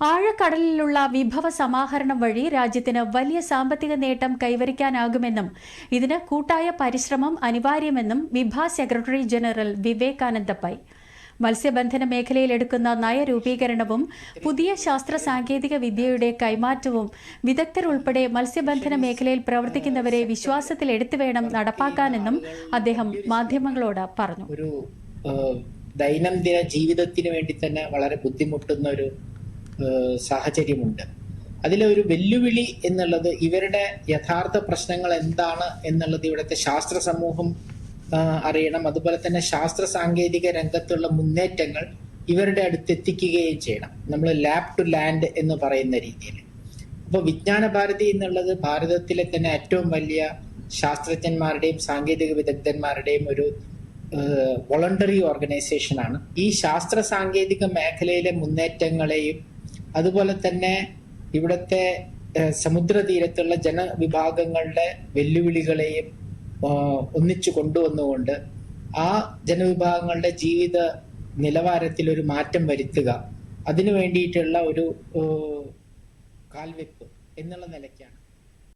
ആഴക്കടലിലുള്ള വിഭവ സമാഹരണം വഴി രാജ്യത്തിന് വലിയ സാമ്പത്തിക നേട്ടം കൈവരിക്കാനാകുമെന്നും ഇതിന് കൂട്ടായ പരിശ്രമം അനിവാര്യമെന്നും വിഭ സെക്രട്ടറി ജനറൽ വിവേകാനന്ദ പൈ മത്സ്യബന്ധന മേഖലയിൽ എടുക്കുന്ന നയരൂപീകരണവും പുതിയ ശാസ്ത്ര സാങ്കേതിക വിദ്യയുടെ കൈമാറ്റവും വിദഗ്ധരുൾപ്പെടെ മത്സ്യബന്ധന മേഖലയിൽ പ്രവർത്തിക്കുന്നവരെ വിശ്വാസത്തിൽ എടുത്തുവേണം നടപ്പാക്കാനെന്നും അദ്ദേഹം മാധ്യമങ്ങളോട് പറഞ്ഞു. ഒരു ദൈനംദിന ജീവിതത്തിന് വേണ്ടി തന്നെ വളരെ ബുദ്ധിമുട്ടുന്ന ഒരു സാഹചര്യമുണ്ട്. അതിലെ ഒരു വെല്ലുവിളി എന്നുള്ളത് ഇവരുടെ യഥാർത്ഥ പ്രശ്നങ്ങൾ എന്താണ് എന്നുള്ളത് ഇവിടുത്തെ ശാസ്ത്ര സമൂഹം അറിയണം. അതുപോലെ തന്നെ ശാസ്ത്ര സാങ്കേതിക രംഗത്തുള്ള മുന്നേറ്റങ്ങൾ ഇവരുടെ അടുത്ത് എത്തിക്കുകയും ചെയ്യണം. നമ്മൾ ലാബ് ടു ലാൻഡ് എന്ന് പറയുന്ന രീതിയിൽ. അപ്പോൾ വിജ്ഞാന ഭാരതി എന്നുള്ളത് ഭാരതത്തിലെ തന്നെ ഏറ്റവും വലിയ ശാസ്ത്രജ്ഞന്മാരുടെയും സാങ്കേതിക വിദഗ്ധന്മാരുടെയും ഒരു വോളണ്ടറി ഓർഗനൈസേഷൻ ആണ്. ഈ ശാസ്ത്ര സാങ്കേതിക മേഖലയിലെ മുന്നേറ്റങ്ങളെയും അതുപോലെ തന്നെ ഇവിടുത്തെ സമുദ്രതീരത്തുള്ള ജനവിഭാഗങ്ങളുടെ വെല്ലുവിളികളെയും ഒന്നിച്ചു കൊണ്ടുവന്നുകൊണ്ട് ആ ജനവിഭാഗങ്ങളുടെ ജീവിത നിലവാരത്തിൽ ഒരു മാറ്റം വരുത്തുക. അതിനു വേണ്ടിയിട്ടുള്ള ഒരു കാൽവെപ്പ് എന്നുള്ള നിലയ്ക്കാണ്.